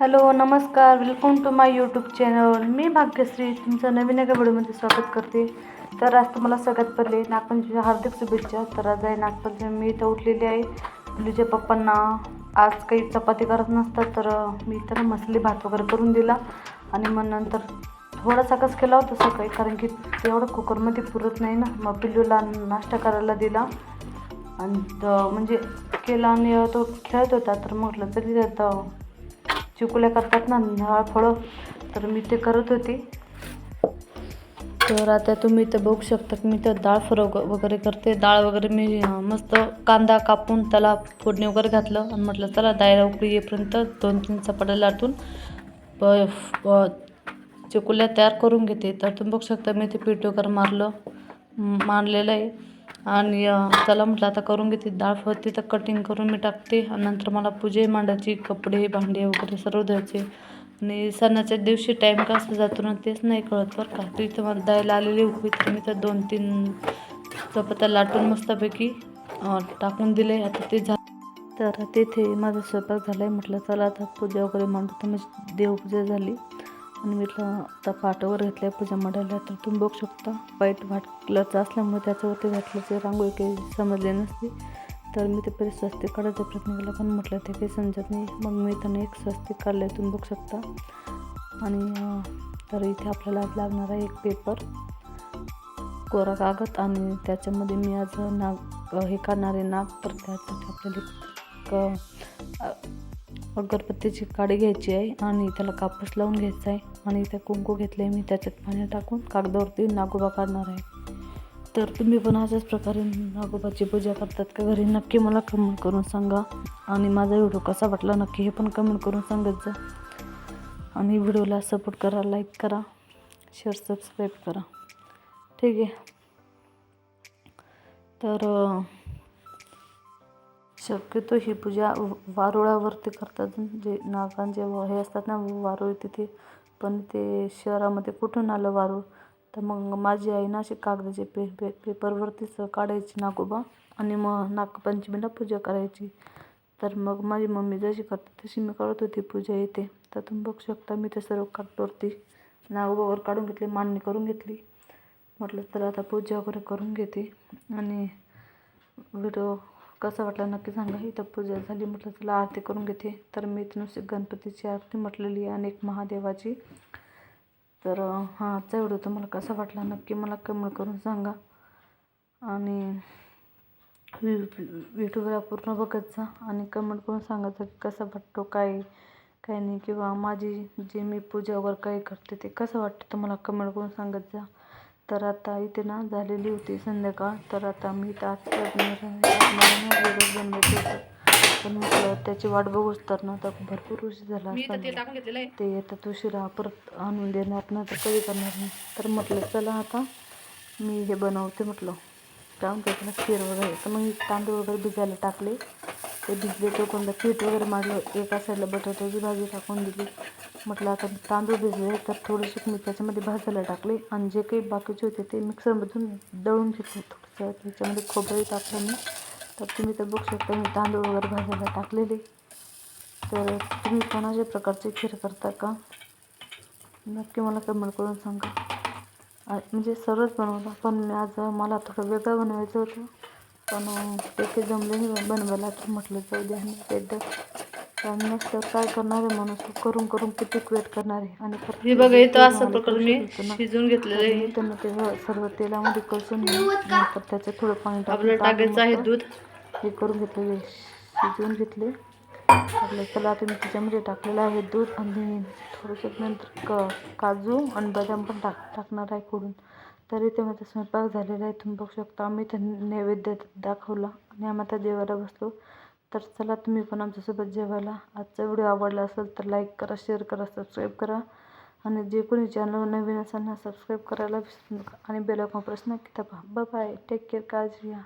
Hello नमस्कार. Welcome to my YouTube channel मी भाग्यश्री तुमचं नवीन एका व्हिडिओमध्ये स्वागत करते. तर आज तुम्हाला सगळ्यात पहिले नागपंचमीच्या हार्दिक शुभेच्छा. तर आज आहे नागपंचमी. मी इथं उठलेली आहे. मुलीच्या पप्पांना आज काही चपाती करत नसतात तर मी तर मसाले भात वगैरे करून दिला. आणि मग नंतर थोडासा कस केला होता सकाळी कारण की तेवढं कुकरमध्ये पुरत नाही ना. मग पिल्लूला नाश्ता करायला दिला. आणि म्हणजे केला आणि तो खेळत होता. तर म्हटलं तरी त्यात चिकुल्या करतात ना नाळ फळं तर मी ते करत होती. तर आता तुम्ही इथं बघू शकता मी तर डाळ फ्राय वगैरे करते. डाळ वगैरे मी मस्त कांदा कापून त्याला फोडणी वगैरे घातलं आणि म्हटलं चला डायला उकळी येईपर्यंत दोन तीन चपाट्या लाटून प चिकुल्या तयार करून घेते. तर तुम्ही बघू शकता मी ते पीठ वगैरे मारलं मारलेलं आहे. आणि त्याला म्हटलं आता करून घेते डाळ फळते तर कटिंग करून मी टाकते आणि नंतर मला पूजे मांडायची कपडे भांडे वगैरे सर्व द्यायचे आणि सणाच्या दिवशी टाईम कसं जातो ना तेच नाही कळत बरं का. तर इथं मला द्यायला आलेली उकळी तर मी तर दोन तीन चपात्या लाटून मस्तपैकी टाकून दिले. आता ते झा तर तेथे माझा स्वयंपाक झाला आहे म्हटलं चला आता पूजा वगैरे मांडू तर मी देवपूजा झाली. आणि मी म्हटलं आता पाट वगैरे आहे पूजा मांडायला तर तुम्ही बघू शकता. व्हाईट वाट कलरचं असल्यामुळे त्याच्यावरती घातल्याचे रांगोळी काही समजले नसते. तर मी ते पहिले स्वस्तिक काढायचा प्रयत्न केला पण म्हटलं ते काही समजत नाही. मग मी त्यांना एक स्वस्तिक काढलं आहे तुम्ही बघू शकता. आणि तर इथे आपल्याला लागणार आहे एक पेपर. कोरा कागद आणि त्याच्यामध्ये मी आज नाग हे काढणारे आहे नाग तर त्यासाठी आपल्याला एक अगरबत्तीची काडी घ्यायची आहे आणि त्याला कापूस लावून घ्यायचा आहे. आणि त्या कुंकू घेतले मी त्याच्यात पाणी टाकून कागदावरती नागोबा काढणार आहे. तर तुम्ही पण अशाच प्रकारे नागोबाची पूजा करतात का घरी नक्की मला कमेंट करून सांगा. आणि माझा व्हिडिओ कसा वाटला नक्की हे पण कमेंट करून सांगत जा. आणि व्हिडिओला सपोर्ट करा लाईक करा शेअर सबस्क्राईब करा. ठीक आहे. तर शक्यतो ही पूजा वारुळावरती करतात. जे नागांचे हे असतात ना वारुळ तिथे पण ते शहरामध्ये कुठून आलं वारूळ? तर मग माझी आई ना अशी कागदाचे पे पे पेपरवरतीच काढायची नागोबा आणि मग नागपंचमीला पूजा करायची. तर मग माझी मम्मी जशी करते तशी मी करत होती. पूजा येते. तर तुम्ही बघू शकता मी ते सर्व कागदावरती नागोबावर काढून घेतली मांडणी करून घेतली. म्हटलं तर आता पूजा वगैरे करून घेते. आणि व्हिडिओ कसं वाटलं नक्की सांगा. इथं पूजा झाली म्हटलं चला आरती करून घेते. तर मी नुसती गणपतीची आरती म्हटलेली आहे आणि एक महादेवाची. तर हा आजचा व्हिडिओ तुम्हाला कसा वाटला नक्की मला कमेंट करून सांगा. आणि यूट्यूबला पूर्ण बघत जा आणि कमेंट करून सांगायचं की कसा वाटतो काय काय नाही किंवा माझी जे मी पूजा वगैरे काही करते ते कसं वाटतं तुम्हाला कमेंट करून सांगत जा. तर आता इथे ना झालेली होती संध्याकाळ. तर आता मी बनवायचे होते पण म्हटलं त्याची वाट बघूच तर ना तर भरपूर उशीर झाला ते येतात उशिरा परत आणून देणार ना तर कधी करणार नाही. तर म्हटलं चला आता मी हे बनवते म्हटलं. काय म्हणते त्याला? खीर वगैरे. तर मग तांदूळ वगैरे भिजायला टाकले. ते भिजले तो कोणतं पीठ वगैरे मारलं एका साईडला बटाट्याची भाजी टाकून दिली. म्हटलं आता तांदूळ भिजले तर थोडेसे मी त्याच्यामध्ये भाजायला टाकले आणि जे काही बाकीचे होते ते मिक्सरमधून दळून घेतले थोडंसं. त्याच्यामध्ये खोबरंही टाकलं मी. तर तुम्ही तर बघू शकता मी तांदूळ वगैरे भाजायला टाकलेले. तर तुम्ही कोणाच्या प्रकारचे खीर करता का? नक्की मला कमेंट करून सांगा. म्हणजे सरळच बनवला पण मी आज मला थोडं वेगळं बनवायचं होतं. पण ते जमले नाही बनवायला तर म्हटलं जाऊ द्या आणि एकदा कारण नसतं काय करणार आहे माणूस करून करून किती वेट करणार आहे? आणि परत हे बघा इथं असं प्रकारे करू मी शकतो ना. शिजवून घेतलेलं आहे. त्यांना ते सर्व तेलामध्ये कसून नंतर त्याच्यात थोडं पाणी तांदूळ टाकायचं आहे दूध. हे करून घेतले शिजवून घेतले. आपलं चला आता मी त्याच्यामध्ये टाकलेलं आहे दूध आणि थोडंसं नंतर क काजू आणि बदाम पण टाक टाकणार आहे खोडून तरी ते माझा स्वयंपाक झालेला आहे. तुम्ही बघू शकता आम्ही तर नैवेद्य दाखवला आणि आम्ही आता जेवायला बसलो. तर चला तुम्ही पण आमच्यासोबत जेवायला. आजचा व्हिडिओ आवडला असेल तर लाईक करा शेअर करा सबस्क्राईब करा. आणि जे कोणी चॅनल नवीन असेल ना सबस्क्राईब करायला विसरू नका. आणि बेल आयकॉन प्रेस नक्की दाबा बाय टेक केअर काळजी घ्या.